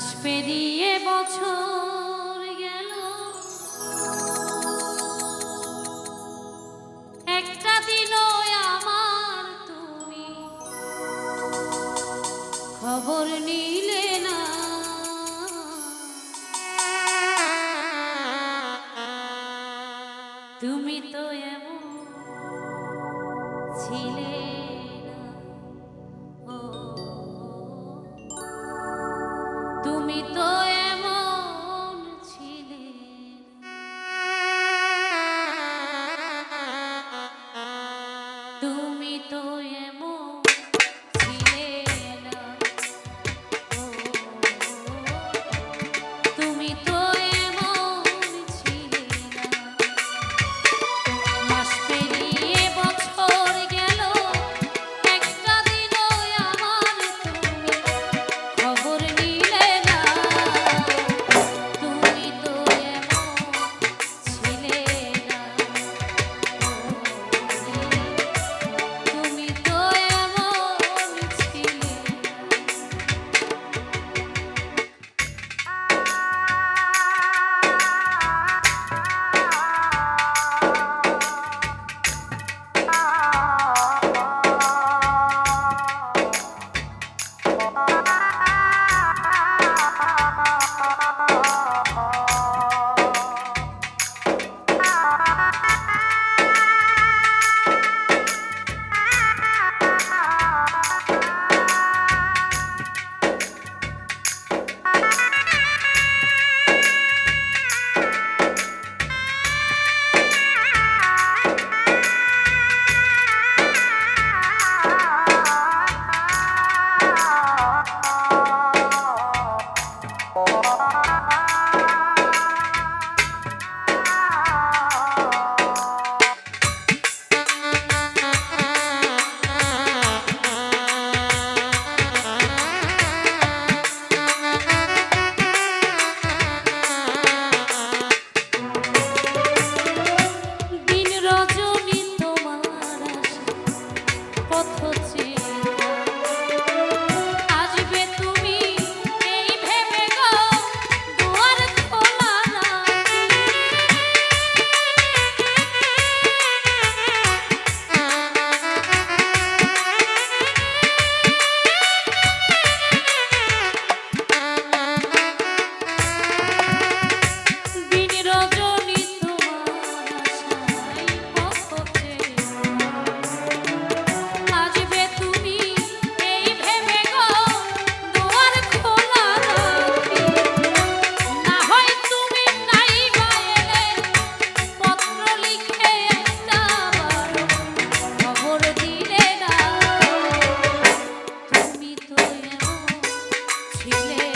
মাস পেরিয়ে বছর গেল। একটা দিনও আমার তুমি খবর নিলে না। তুমি তো এমন ছিলে। তুমি Oh. name.